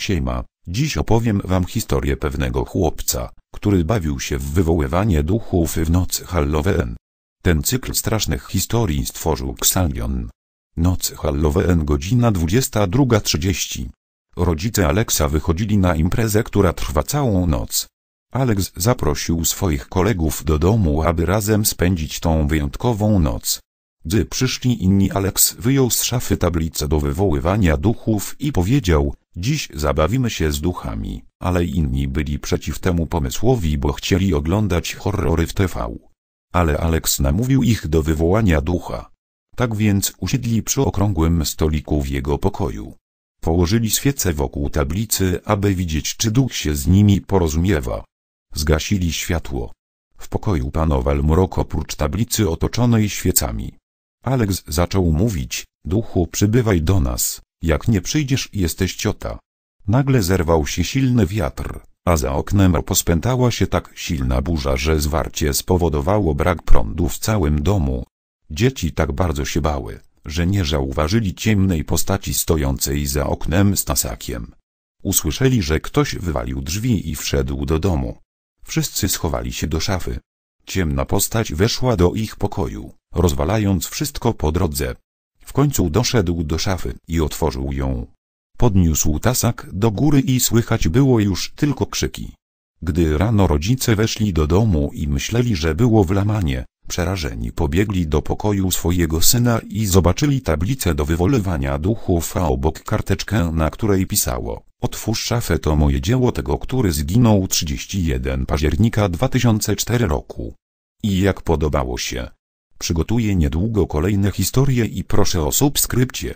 Siema, dziś opowiem wam historię pewnego chłopca, który bawił się w wywoływanie duchów w nocy Halloween. Ten cykl strasznych historii stworzył Xalion. Noc Halloween godzina 22.30. Rodzice Alexa wychodzili na imprezę, która trwa całą noc. Alex zaprosił swoich kolegów do domu, aby razem spędzić tą wyjątkową noc. Gdy przyszli inni Alex wyjął z szafy tablicę do wywoływania duchów i powiedział, dziś zabawimy się z duchami, ale inni byli przeciw temu pomysłowi, bo chcieli oglądać horrory w TV. Ale Alex namówił ich do wywołania ducha. Tak więc usiedli przy okrągłym stoliku w jego pokoju. Położyli świece wokół tablicy, aby widzieć czy duch się z nimi porozumiewa. Zgasili światło. W pokoju panował mrok oprócz tablicy otoczonej świecami. Alex zaczął mówić, duchu przybywaj do nas, jak nie przyjdziesz jesteś ciota. Nagle zerwał się silny wiatr, a za oknem pospętała się tak silna burza, że zwarcie spowodowało brak prądu w całym domu. Dzieci tak bardzo się bały, że nie zauważyli ciemnej postaci stojącej za oknem z tasakiem. Usłyszeli, że ktoś wywalił drzwi i wszedł do domu. Wszyscy schowali się do szafy. Ciemna postać weszła do ich pokoju, rozwalając wszystko po drodze. W końcu doszedł do szafy i otworzył ją. Podniósł tasak do góry i słychać było już tylko krzyki. Gdy rano rodzice weszli do domu i myśleli, że było włamanie, przerażeni pobiegli do pokoju swojego syna i zobaczyli tablicę do wywoływania duchów, a obok karteczkę, na której pisało Otwórz szafę to moje dzieło tego, który zginął 31 października 2004 roku. I jak podobało się? Przygotuję niedługo kolejne historie i proszę o subskrypcję.